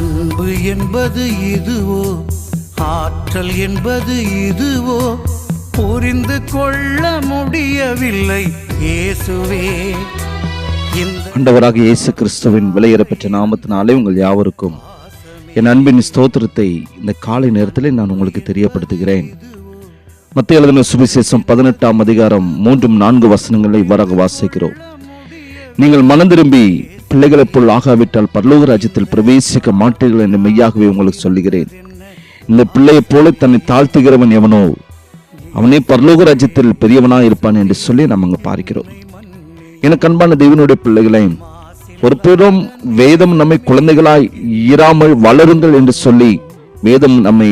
அன்பு என்பது இதுவோ? ஆற்றல் என்பது இதுவோ? புரிந்து கொள்ள முடியவில்லை இயேசுவே. ஆண்டவராக இயேசு கிறிஸ்துவின் விலையேறப்பெற்ற நாமத்தினாலே உங்கள் யாவருக்கும் என் அன்பின் ஸ்தோத்திரத்தை இந்த காலை நேரத்தில் நான் உங்களுக்கு தெரியப்படுத்துகிறேன். மத்திய எழுதின சுவிசேஷம் பதினெட்டாம் அதிகாரம் மூன்றும் நான்கு வசனங்களை இவ்வாறாக வாசிக்கிறோம். நீங்கள் மனம் திரும்பி பிள்ளைகளை போல் ஆகாவிட்டால் பரலோக ராஜ்யத்தில் பிரவேசிக்க மாட்டீர்கள் என்று மெய்யாகவே உங்களுக்கு சொல்லுகிறேன். இந்த பிள்ளையைப் போல தன்னை தாழ்த்துகிறவன் எவனோ அவனே பரலோக ராஜ்யத்தில் பெரியவனாக இருப்பான் என்று சொல்லி நாம் அங்கு பார்க்கிறோம். எனக்கு அன்பான தெய்வனுடைய பிள்ளைகளை ஒரு பெரும் வேதம் நம்மை குழந்தைகளாய் இராமல் வளருங்கள் என்று சொல்லி வேதம் நம்மை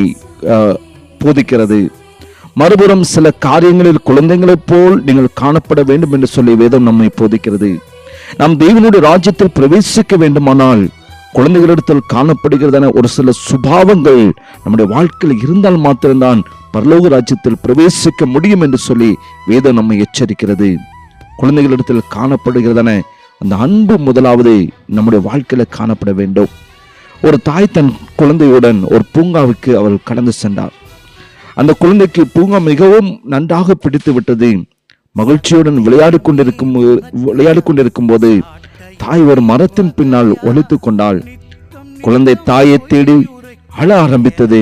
ஆஹ், போதிக்கிறது. மறுபுறம் சில காரியங்களில் குழந்தைகளைப் போல் நீங்கள் காணப்பட வேண்டும் என்று சொல்லி வேதம் நம்மை போதிக்கிறது. நாம் தேவனுடைய ராஜ்யத்தில் பிரவேசிக்க வேண்டுமானால் குழந்தைகளிடத்தில் காணப்படுகிறதான ஒரு சில சுபாவங்கள் நம்முடைய வாழ்க்கையில் இருந்தால் மாத்திரம்தான் பரலோக ராஜ்யத்தில் பிரவேசிக்க முடியும் என்று சொல்லி வேதம் நம்மை எச்சரிக்கிறது. குழந்தைகளிடத்தில் காணப்படுகிறதான அந்த அன்பு முதலாவது நம்முடைய வாழ்க்கையில காணப்பட வேண்டும். ஒரு தாய் தன் குழந்தையுடன் ஒரு பூங்காவுக்கு அவள் கடந்து சென்றார் அந்த குழந்தைக்கு பூங்கா மிகவும் நன்றாக பிடித்து விட்டது. மகிழ்ச்சியுடன் விளையாடி கொண்டிருக்கும் விளையாடி கொண்டிருக்கும் போது தாய் ஒரு மரத்தின் பின்னால் ஒழித்து கொண்டாள். குழந்தை தாயை தேடி அழ ஆரம்பித்தது.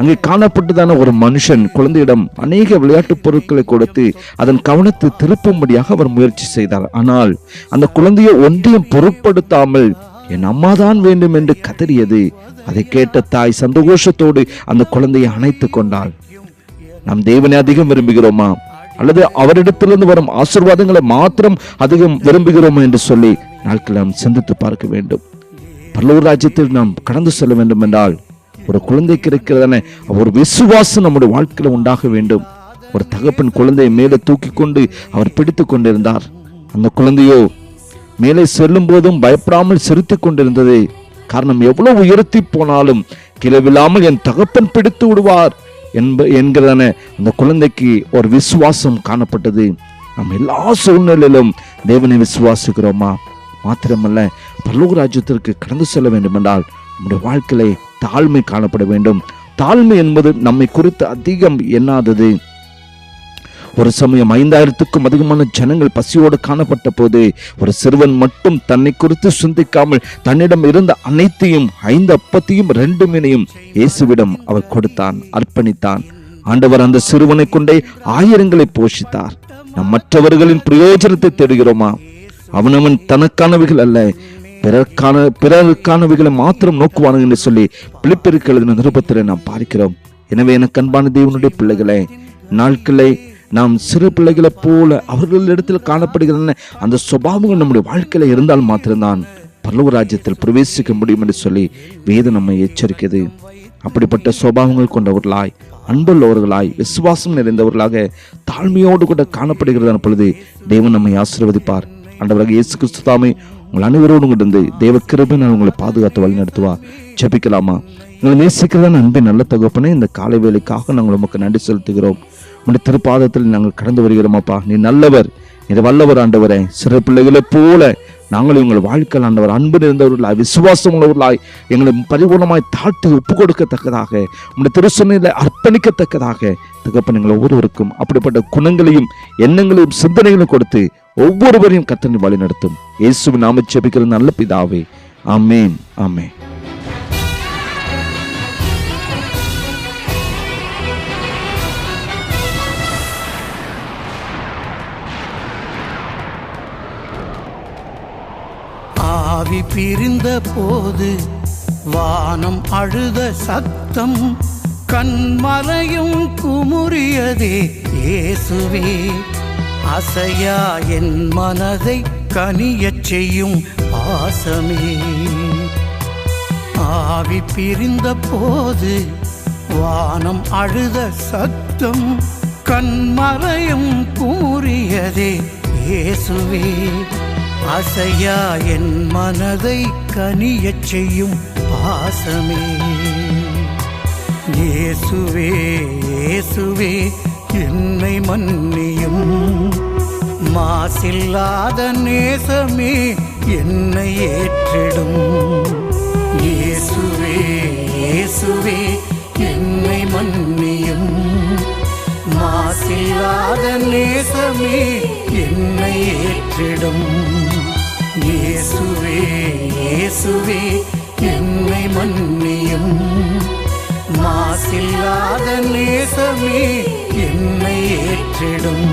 அங்கே காணப்பட்டதான ஒரு மனுஷன் குழந்தையிடம் அநேக விளையாட்டுப் பொருட்களை கொடுத்து அதன் கவனத்தை திருப்பும்படியாக அவர் முயற்சி செய்தார். ஆனால் அந்த குழந்தையை ஒன்றையும் பொருட்படுத்தாமல் என் அம்மாதான் வேண்டும் என்று கதறியது. அதை கேட்ட தாய் சந்தோஷத்தோடு அந்த குழந்தையை அணைத்துக் கொண்டாள். நம் தேவனை அதிகம் விரும்புகிறோமா? அல்லது அவரிடத்திலிருந்து வரும் ஆசீர்வாதங்களை மாத்திரம் அதிகம் விரும்புகிறோமோ என்று சொல்லி நாட்கள் நாம் சிந்தித்து பார்க்க வேண்டும். பல்லூர் ராஜ்யத்தில் நாம் கடந்து செல்ல வேண்டும் என்றால் ஒரு குழந்தைக்கு இருக்கிறதான ஒரு விசுவாசம் நம்முடைய வாழ்க்கையில் உண்டாக வேண்டும். ஒரு தகப்பன் குழந்தையை மேலே தூக்கி கொண்டு அவர் பிடித்து கொண்டிருந்தார். அந்த குழந்தையோ மேலே செல்லும் போதும் பயப்படாமல் சிரித்துக் கொண்டிருந்தது. காரணம் எவ்வளவு உயர்த்தி போனாலும் கிளவில்லாமல் என் தகப்பன் பிடித்து விடுவார். என்ப என்கிறதான அந்த குழந்தைக்கு ஒரு விசுவாசம் காணப்பட்டது. நம்ம எல்லா சூழ்நிலையிலும் தேவனை விசுவாசிக்கிறோமா? மாத்திரமல்ல பல்லூர் ராஜ்யத்திற்கு கடந்து செல்ல வேண்டும் என்றால் நம்முடைய வாழ்க்கையிலே தாழ்மை காணப்பட வேண்டும். தாழ்மை என்பது நம்மை குறித்து அதிகம் எண்ணாதது. ஒரு சமயம் ஐந்தாயிரத்துக்கும் அதிகமான ஜனங்கள் பசியோடு காணப்பட்ட போது ஒரு சிறுவன் மட்டும் தன்னை குறித்து சிந்திக்காமல் தன்னிடம் இருந்த அனைத்தையும் ஐந்து அப்பத்தையும் ரெண்டு மீனையும் இயேசுவிடம் அவர் கொடுத்தான் அர்ப்பணித்தான். ஆண்டவர் அந்த சிறுவனை கொண்டே ஆயிரங்களை போஷித்தார். நம் மற்றவர்களின் பிரயோஜனத்தை தேடுகிறோமா? அவனவன் தனக்கானவைகள் அல்ல பிறர்க்கான பிறருக்கானவைகளை மாத்திரம் நோக்குவானுங்க என்று சொல்லி பிலிப்பிற்கு எழுதின நிருபத்தில் நாம் பார்க்கிறோம். எனவே எனக்கு அன்பான தேவனுடைய பிள்ளைகளை நாட்களை நாம் சிறு பிள்ளைகளைப் போல அவர்களிடத்தில் காணப்படுகின்றன அந்த சுபாவங்கள் நம்முடைய வாழ்க்கையில் இருந்தால் மாத்திரம்தான் பரலோக ராஜ்யத்தில் பிரவேசிக்க முடியும் என்று சொல்லி வேதம் நம்மை எச்சரிக்கிறது. அப்படிப்பட்ட சுபாவங்கள் கொண்டவர்களாய் அன்புள்ளவர்களாய் விசுவாசம் நிறைந்தவர்களாக தாழ்மையோடு கூட காணப்படுகிறதான பொழுது தேவன் நம்மை ஆசீர்வதிப்பார். அண்டவராக இயேசு கிறிஸ்து தாமே உங்கள் அனைவரோடும் இருந்து தேவ கிருபை நான் உங்களை பாதுகாத்து வழி நடத்துவா ஜபிக்கலாமா? உங்களை நேசிக்கிறதான அன்பின் நல்ல தகப்பனே இந்த காலை வேலைக்காக நாங்கள் உமக்கு நன்றி செலுத்துகிறோம். உங்களுடைய திருப்பாதத்தில் நாங்கள் கடந்து வருகிறோமாப்பா நீ நல்லவர் நீ வல்லவர் ஆண்டவரே. சிறு பிள்ளைகளை போல நாங்கள் எங்கள் வாழ்க்கையில் ஆண்டவர் அன்பு நிறைந்தவர்களாய் விசுவாசம் உள்ளவர்களாய் எங்களை பரிபூர்ணமாய் தாழ்த்தி ஒப்பு கொடுக்கத்தக்கதாக உங்களுடைய திருச்சனையில் அர்ப்பணிக்கத்தக்கதாக தகப்பன் எங்களை ஒவ்வொருவருக்கும் அப்படிப்பட்ட குணங்களையும் எண்ணங்களையும் சிந்தனைகளையும் கொடுத்து ஒவ்வொருவரையும் கத்தனை வழி நடத்தும் இயேசுவின் நாம ஜெபிக்கிற நல்ல பிதாவே. ஆமேன் ஆமேன். ஆவி பிரிந்த போது வானம் அழுத சத்தம் கண்மலையும் குமுறியதே இயேசுவே அசையா என் மனதை கனியச் செய்யும் பாசமே. ஆவி பிரிந்த போது வானம் அழுத சத்தம் கண்மறையும் கூறியதே இயேசுவே அசையா என் மனதை கனியச் செய்யும் பாசமே. இயேசுவே இயேசுவே என்னை மன்னியும். மாசில்லாத நேசமே என்னை ஏற்றிடும். இயேசுவே இயேசுவே என்னை மன்னி மாசில்லாத நேசமே என்னை ஏற்றிடும். இயேசுவே இயேசுவே என்னை மன்னியும். மாசில்லாத நேசமே என்னை ஏற்றிடும்.